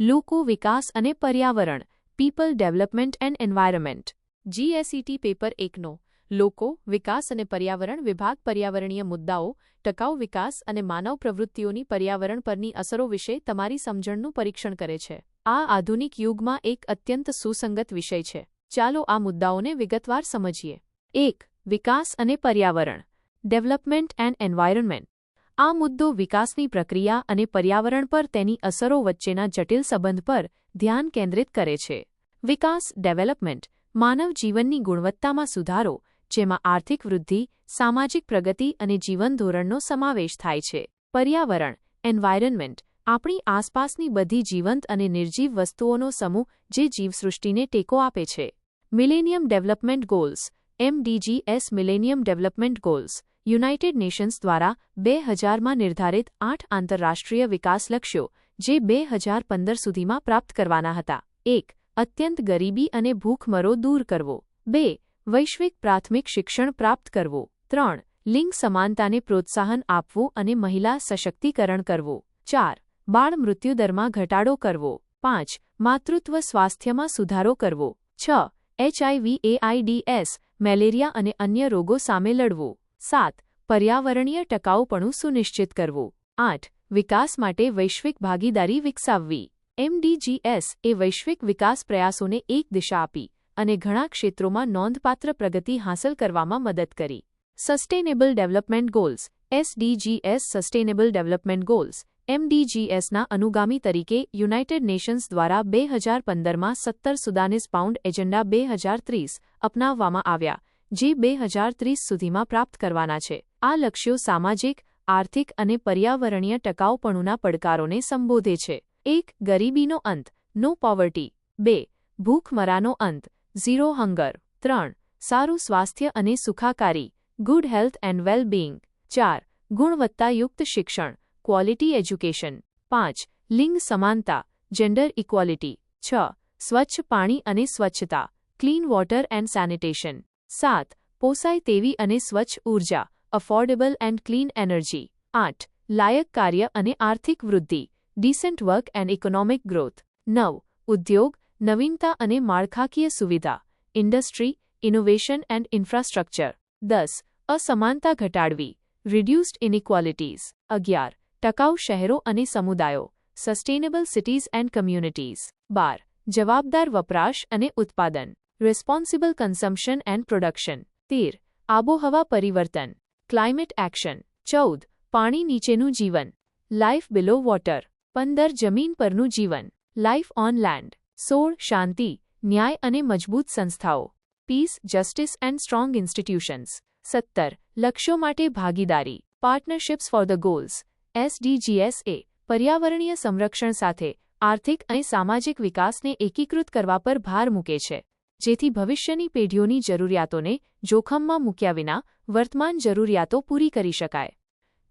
લોકો વિકાસ અને પર્યાવરણ people development and environment GSET paper એકનો, લોકો, વિકાસ અને પર્યાવરણ વિભાગ પર્યાવરણીય મુદ્દાઓ, ટકાઉ વિકાસ અને માનવ પ્રવૃત્તિઓની પર્યાવરણ પરની અસરો વિશે તમારી સમજણનું પરીક્ષણ કરે છે. આ આધુનિક યુગમાં એક અત્યંત સુસંગત વિષય છે. ચાલો આ મુદ્દાઓને વિગતવાર સમજીએ. એક, વિકાસ અને પર્યાવરણ. ડેવલપમેન્ટ એન્ડ એન્વાયરમેન્ટ આ મુદ્દો વિકાસની પ્રક્રિયા અને પર્યાવરણ પર તેની અસરો વચ્ચેના જટિલ સંબંધ પર ધ્યાન કેન્દ્રિત કરે છે. વિકાસ, ડેવલપમેન્ટ, માનવ જીવનની ગુણવત્તામાં સુધારો, જેમાં આર્થિક વૃદ્ધિ, સામાજિક પ્રગતિ અને જીવન ધોરણનો સમાવેશ થાય છે. પર્યાવરણ, એન્વાયરનમેન્ટ, આપણી આસપાસની બધી જીવંત અને નિર્જીવ વસ્તુઓનો સમૂહ જે જીવસૃષ્ટિને ટેકો આપે છે. Millennium development goals MDGs millennium development goals United Nations દ્વારા બે હજારમાં નિર્ધારિત આઠ આંતરરાષ્ટ્રીય વિકાસ લક્ષ્યો, જે બે હજાર પંદર સુધીમાં પ્રાપ્ત કરવાના હતા. એક, અત્યંત ગરીબી અને ભૂખમરો દૂર કરવો. બે, વૈશ્વિક પ્રાથમિક શિક્ષણ પ્રાપ્ત કરવું. ત્રણ, લિંગ સમાનતાને પ્રોત્સાહન આપવું અને મહિલા સશક્તિકરણ કરવું. ચાર, બાળ મૃત્યુદરમાં ઘટાડો કરવો. પાંચ, માતૃત્વ સ્વાસ્થ્યમાં સુધારો કરવો. છ એચઆઈવી એઆઈડીએસ મેલેરિયા અને અન્ય રોગો સામે લડવું. સાત, પર્યાવરણીય ટકાઉપણું સુનિશ્ચિત કરવું. આઠ, વિકાસ માટે વૈશ્વિક ભાગીદારી વિકસાવવી. એમડીજીએસ એ વૈશ્વિક વિકાસ પ્રયાસોને એક દિશા આપી અને ઘણા ક્ષેત્રોમાં નોંધપાત્ર પ્રગતિ હાંસલ કરવામાં મદદ કરી. Sustainable development goals. SDGs sustainable development goals. એમડીજીએસના અનુગામી તરીકે યુનાઇટેડ નેશન્સ દ્વારા બે હજાર પંદરમાં સત્તર સુદાનિસ પાઉન્ડ એજન્ડા બે હજાર ત્રીસ અપનાવવામાં આવ્યા. જે બે હજાર ત્રીસ સુધીમાં પ્રાપ્ત કરવાના છે. આ લક્ષ્યો સામાજિક, આર્થિક અને પર્યાવરણીય ટકાઉપણુંના પડકારોને સંબોધે છે. એક, ગરીબીનો અંત. નો પોવર્ટી બે, ભૂખમરાનો અંત. ઝીરો હંગર ત્રણ, સારું સ્વાસ્થ્ય અને સુખાકારી. Good health and well being ચાર, ગુણવત્તાયુક્ત શિક્ષણ. ક્વોલિટી એજ્યુકેશન પાંચ, લિંગ સમાનતા. જેન્ડર ઇક્વોલિટી છ, સ્વચ્છ પાણી અને સ્વચ્છતા. ક્લીન વોટર એન્ડ સેનિટેશન સાત, પોસાય તેવી અને સ્વચ્છ ઊર્જા અફોર્ડેબલ એન્ડ ક્લીન એનર્જી આઠ, લાયક કાર્ય અને આર્થિક વૃદ્ધિ decent work and economic growth નવ, ઉદ્યોગ, નવીનતા અને માળખાકીય સુવિધા ઇન્ડસ્ટ્રી ઇનોવેશન એન્ડ ઇન્ફ્રાસ્ટ્રક્ચર દસ, અસમાનતા ઘટાડવી રિડ્યુસ્ડ ઇનઇક્વાલિટીઝ અગિયાર, ટકાઉ શહેરો અને સમુદાયો સસ્ટેનેબલ સિટીઝ એન્ડ કમ્યુનિટીઝ બાર, જવાબદાર વપરાશ અને ઉત્પાદન. રિસ્પોન્સિબલ કન્ઝમ્પશન એન્ડ પ્રોડક્શન તેર આબોહવા પરિવર્તન ક્લાઇમેટ એક્શન ચૌદ પાણી નીચેનું જીવન લાઇફ બિલો વોટર પંદર જમીન પરનું જીવન લાઇફ ઓન લેન્ડ સોળ શાંતિ ન્યાય અને મજબૂત સંસ્થાઓ peace justice and strong institutions સત્તર લક્ષ્યો માટે ભાગીદારી partnerships for the goals SDGs એ પર્યાવરણીય સંરક્ષણ સાથે આર્થિક અને સામાજિક વિકાસને એકીકૃત કરવા પર ભાર મૂકે છે જેથી ભવિષ્યની પેઢીઓની જરૂરિયાતોને જોખમમાં મૂક્યા વિના વર્તમાન જરૂરિયાતો પૂરી કરી શકાય.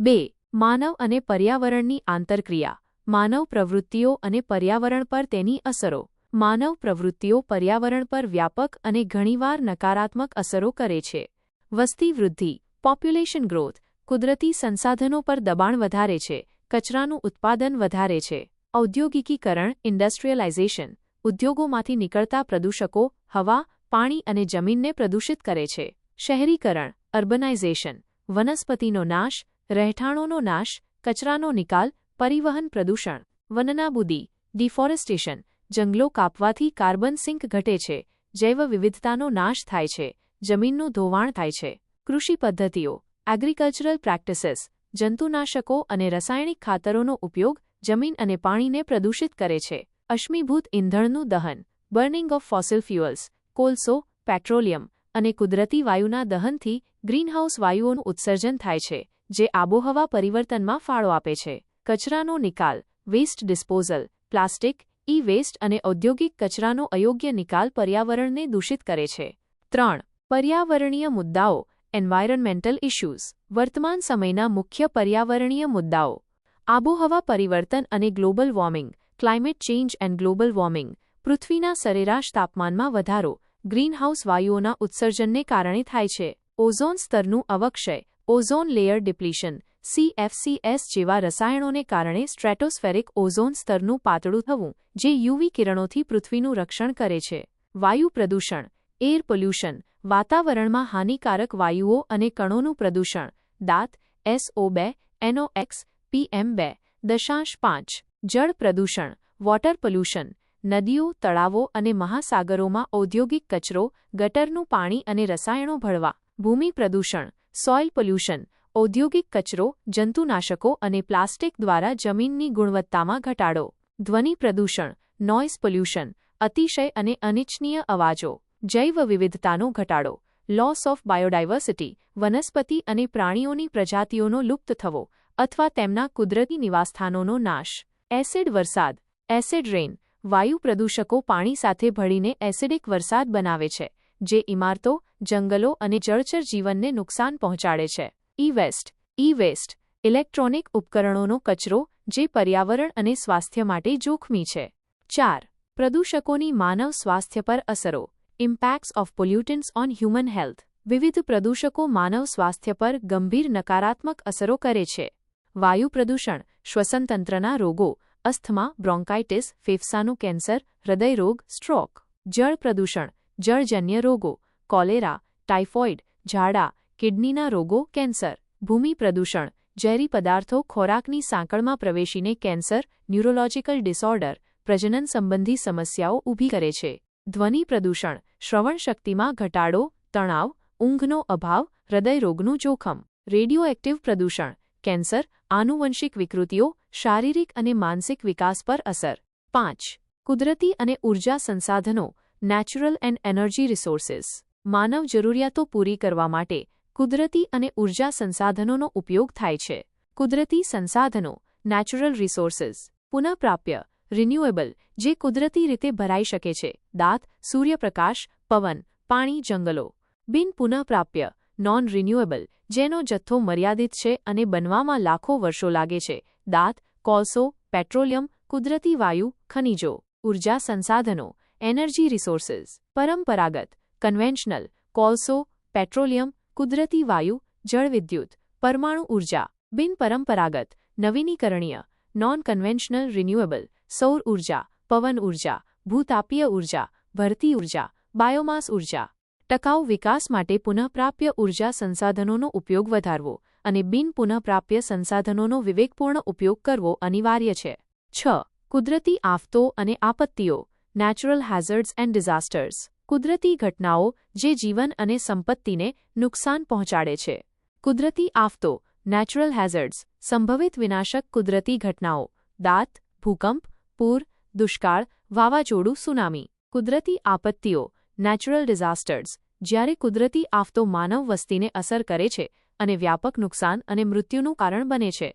બે, માનવ અને પર્યાવરણની આંતરક્રિયા. માનવ પ્રવૃત્તિઓ અને પર્યાવરણ પર તેની અસરો. માનવ પ્રવૃત્તિઓ પર્યાવરણ પર વ્યાપક અને ઘણીવાર નકારાત્મક અસરો કરે છે. વસ્તી વૃદ્ધિ. Population growth. કુદરતી સંસાધનો પર દબાણ વધારે છે. કચરાનું ઉત્પાદન વધારે છે. ઔદ્યોગિકીકરણ. ઇન્ડસ્ટ્રીયલાઇઝેશન. ઉદ્યોગોમાંથી નીકળતા પ્રદૂષકો હવા, પાણી અને જમીનને પ્રદૂષિત કરે છે. શહેરીકરણ, અર્બનાઇઝેશન, વનસ્પતિનો નાશ, રહેઠાણોનો નાશ, કચરાનો નિકાલ, પરિવહન પ્રદૂષણ, વનનાબૂદી, ડિફોરેસ્ટેશન, જંગલો કાપવાથી કાર્બન સિંક ઘટે છે, જૈવ વિવિધતાનો નાશ થાય છે, જમીનનું ધોવાણ થાય છે. કૃષિ પદ્ધતિઓ, એગ્રીકલ્ચરલ પ્રેક્ટિસીસ, જંતુનાશકો અને રાસાયણિક ખાતરોનો ઉપયોગ જમીન અને પાણીને પ્રદૂષિત કરે છે. અશ્મીભૂત ઇંધણનું દહન, બર્નિંગ ઓફ ફોસિલ ફ્યુઅલ્સ, કોલસો, પેટ્રોલિયમ અને કુદરતી વાયુના દહનથી ગ્રીનહાઉસ વાયુઓનું ઉત્સર્જન થાય છે, જે આબોહવા પરિવર્તનમાં ફાળો આપે છે. કચરાનો નિકાલ, waste disposal, plastic E waste અને ઔદ્યોગિક કચરાનો અયોગ્ય નિકાલ પર્યાવરણને દૂષિત કરે છે. ત્રણ, પર્યાવરણીય મુદ્દાઓ એન્વાયરન્મેન્ટલ ઇશ્યુઝ, વર્તમાન સમયના મુખ્ય પર્યાવરણીય મુદ્દાઓ. આબોહવા પરિવર્તન અને global warming climate change and global warming પૃથ્વીના સરેરાશ તાપમાનમાં વધારો ગ્રીનહાઉસ વાયુઓના ઉત્સર્જનને કારણે થાય છે. ઓઝોન સ્તરનું અવક્ષય, ઓઝોન લેયર ડિપ્લીશન સીએફસીએસ જેવા રસાયણોને કારણે સ્ટ્રેટોસ્ફેરિક ઓઝોન સ્તરનું પાતળું થવું, જે યુવી કિરણોથી પૃથ્વીનું રક્ષણ કરે છે. વાયુ પ્રદૂષણ એર પોલ્યુશન વાતાવરણમાં હાનિકારક વાયુઓ અને કણોનું પ્રદૂષણ, દાંત એસઓ બે એનઓએક્સ પીએમ બે, દશાંશ પાંચ. જળ પ્રદૂષણ વોટર પોલ્યુશન નદીઓ, તળાવો અને મહાસાગરોમાં ઔદ્યોગિક કચરો, ગટરનું પાણી અને રસાયણો ભળવા, ભૂમિ પ્રદૂષણ સોઇલ પોલ્યુશન ઔદ્યોગિક કચરો, જંતુનાશકો અને પ્લાસ્ટિક દ્વારા જમીનની ગુણવત્તામાં ઘટાડો, ધ્વનિ પ્રદૂષણ નોઇઝ પોલ્યુશન અતિશય અને અનિચ્છનીય અવાજો, જૈવ વિવિધતાનો ઘટાડો લોસ ઓફ બાયોડાયવર્સિટી વનસ્પતિ અને પ્રાણીઓની પ્રજાતિઓનો લુપ્ત થવો, અથવા તેમના કુદરતી નિવાસસ્થાનોનો નાશ. એસિડ વરસાદ, એસિડ રેન વાયુ પ્રદૂષકો પાણી સાથે ભળીને એસિડિક વરસાદ બનાવે છે, જે ઇમારતો, જંગલો અને જળચર જીવનને નુકસાન પહોંચાડે છે. E waste E waste, electronic ઉપકરણોનો કચરો, જે પર્યાવરણ અને સ્વાસ્થ્ય માટે જોખમી છે. ચાર, પ્રદૂષકોની માનવ સ્વાસ્થ્ય પર અસરો impacts of pollutants on human health વિવિધ પ્રદૂષકો માનવ સ્વાસ્થ્ય પર ગંભીર નકારાત્મક અસરો કરે છે. વાયુ પ્રદૂષણ શ્વસનતંત્રના રોગો, અસ્થમા, બ્રોન્કાઇટિસ, ફેફસાનું કેન્સર, હૃદયરોગ, સ્ટ્રોક, જળ પ્રદૂષણ, જળજન્ય રોગો, કોલેરા, ટાઇફોઇડ, ઝાડા, કિડનીના રોગો, કેન્સર, ભૂમિ પ્રદૂષણ, ઝેરી પદાર્થો, ખોરાકની સાંકળમાં પ્રવેશીને કેન્સર, ન્યુરોલોજિકલ ડિસઓર્ડર, પ્રજનન સંબંધી સમસ્યાઓ ઊભી કરે છે. ધ્વનિ પ્રદૂષણ, શ્રવણ શક્તિમાં ઘટાડો, તણાવ, ઊંઘનો અભાવ, હૃદયરોગનું જોખમ, રેડિયોએક્ટિવ પ્રદૂષણ કેન્સર, આનુવંશિક વિકૃતિઓ, શારીરિક અને માનસિક વિકાસ પર અસર. પાંચ. કુદરતી અને ઊર્જા સંસાધનો નેચરલ એન્ડ એનર્જી રિસોર્સિસ માનવ જરૂરિયાતો પૂરી કરવા માટે કુદરતી અને ઊર્જા સંસાધનોનો ઉપયોગ થાય છે. કુદરતી સંસાધનો નેચરલ રિસોર્સિસ પુનઃપ્રાપ્ય રિન્યુએબલ જે કુદરતી રીતે ભરાઈ શકે છે. દાંત, સૂર્યપ્રકાશ, પવન, પાણી, જંગલો. બિન પુનઃપ્રાપ્ય નોન રિન્યુએબલ જેનો જથ્થો મર્યાદિત છે અને બનવામાં લાખો વર્ષો લાગે છે. દાંત, કોલસો, પેટ્રોલિયમ, કુદરતી વાયુ, ખનિજો, ઊર્જા સંસાધનો, એનર્જી રિસોર્સિસ, પરંપરાગત, કન્વેન્શનલ, કોલસો, પેટ્રોલિયમ, કુદરતી વાયુ, જળવિદ્યુત, પરમાણુ ઊર્જા બિનપરંપરાગત નવીનીકરણીય નોન કન્વેન્શનલ રિન્યુએબલ સૌર ઊર્જા, પવન ઊર્જા, ભૂતાપીય ઊર્જા, ભરતી ઊર્જા, બાયોમાસ ઊર્જા ટકાઉ વિકાસ માટે પુનઃપ્રાપ્ય ઊર્જા સંસાધનોનો ઉપયોગ વધારવો અને બિન પુનઃપ્રાપ્ય સંસાધનોનો વિવેકપૂર્ણ ઉપયોગ કરવો અનિવાર્ય છે. છ. કુદરતી આફતો અને આપત્તિઓ નેચરલ હેઝર્ડ્સ એન્ડ ડિઝાસ્ટર્સ કુદરતી ઘટનાઓ જે જીવન અને સંપત્તિને નુકસાન પહોંચાડે છે. કુદરતી આફતો નેચરલ હેઝર્ડ્સ સંભવિત વિનાશક કુદરતી ઘટનાઓ, દાંત, ભૂકંપ, પૂર, દુષ્કાળ, વાવાઝોડું, સુનામી. કુદરતી આપત્તિઓ નેચરલ ડિઝાસ્ટર્સ, જ્યારે કુદરતી આફતો માનવ વસ્તીને અસર કરે છે અને વ્યાપક નુકસાન અને મૃત્યુનું કારણ બને છે.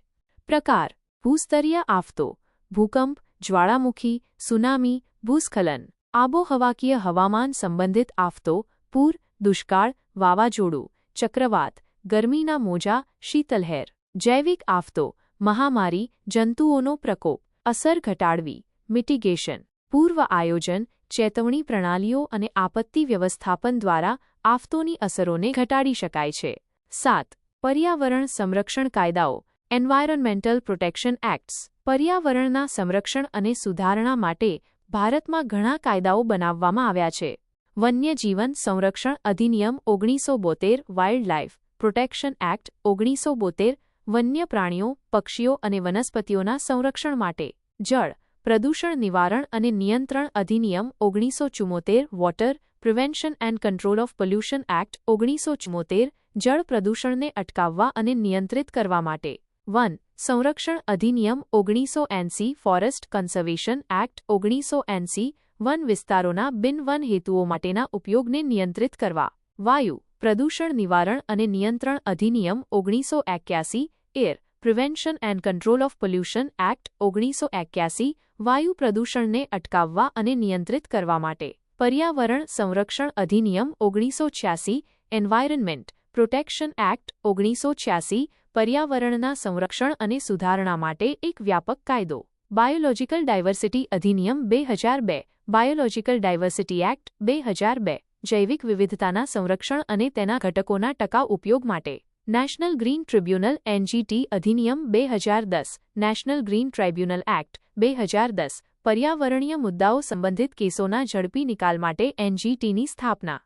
પ્રકાર, ભૂસ્તરીય આફતો, ભૂકંપ, જ્વાળામુખી, સુનામી, ભૂસ્ખલન, આબોહવાકીય હવામાન સંબંધિત આફતો, પૂર, દુષ્કાળ, વાવાઝોડું, ચક્રવાત, ગરમીના મોજા, શીતલહેર, જૈવિક આફતો, મહામારી, જંતુઓનો પ્રકોપ, અસર ઘટાડવી, મિટિગેશન પૂર્વ આયોજન, ચેતવણી પ્રણાલીઓ અને આપત્તિ વ્યવસ્થાપન દ્વારા આફતોની અસરોને ઘટાડી શકાય છે. સાત, પર્યાવરણ સંરક્ષણ કાયદાઓ એન્વાયરન્મેન્ટલ પ્રોટેક્શન એક્ટ્સ પર્યાવરણના સંરક્ષણ અને સુધારણા માટે ભારતમાં ઘણા કાયદાઓ બનાવવામાં આવ્યા છે. વન્યજીવન સંરક્ષણ અધિનિયમ ઓગણીસો બોતેર વાઇલ્ડલાઇફ પ્રોટેક્શન એક્ટ ઓગણીસો બોતેર, વન્ય પ્રાણીઓ, પક્ષીઓ અને વનસ્પતિઓના સંરક્ષણ માટે. જળ પ્રદૂષણ નિવારણ અને નિયંત્રણ અધિનિયમ ઓગણીસો ચુમ્મોતેર water prevention and control of pollution act ઓગણીસો ચુમ્મોતેર જળ પ્રદૂષણને અટકાવવા અને નિયંત્રિત કરવા માટે. વન, સંરક્ષણ અધિનિયમ ઓગણીસો એંસી, ફોરેસ્ટ કન્ઝર્વેશન એક્ટ ઓગણીસો એંસી, વન વિસ્તારોના બિન વન હેતુઓ માટેના ઉપયોગને નિયંત્રિત કરવા. વાયુ, પ્રદૂષણ નિવારણ અને નિયંત્રણ અધિનિયમ ઓગણીસો એક્યાસી, air prevention and control of pollution act ઓગણીસો એક્યાસી વાયુ પ્રદૂષણને અટકાવવા અને નિયંત્રિત કરવા માટે. પર્યાવરણ સંરક્ષણ અધિનિયમ ઓગણીસો છ્યાસી એન્વાયરનમેન્ટ પ્રોટેક્શન એક્ટ ઓગણીસો છ્યાસી, પર્યાવરણના સંરક્ષણ અને સુધારણા માટે એક વ્યાપક કાયદો. બાયોલોજિકલ ડાયવર્સિટી અધિનિયમ બે હજાર બે બાયોલોજિકલ ડાયવર્સિટી એક્ટ બે હજાર બે, જૈવિક વિવિધતાના સંરક્ષણ અને તેના ઘટકોના ટકાઉ ઉપયોગ માટે. નેશનલ ગ્રીન ટ્રિબ્યુનલ એનજીટી અધિનિયમ બે હજાર દસ નેશનલ ગ્રીન ટ્રાઇબ્યુનલ એક્ટ બે હજાર દસ, પર્યાવરણીય મુદ્દાઓ સંબંધિત કેસોના ઝડપી નિકાલ માટે એનજીટીની સ્થાપના.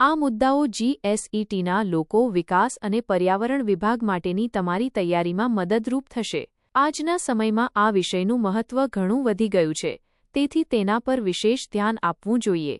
આ મુદ્દાઓ જીએસઈટીના લોકો, વિકાસ અને પર્યાવરણ વિભાગ માટેની તમારી તૈયારીમાં મદદરૂપ થશે. આજના સમયમાં આ વિષયનું મહત્વ ઘણું વધી ગયું છે, તેથી તેના પર વિશેષ ધ્યાન આપવું જોઈએ.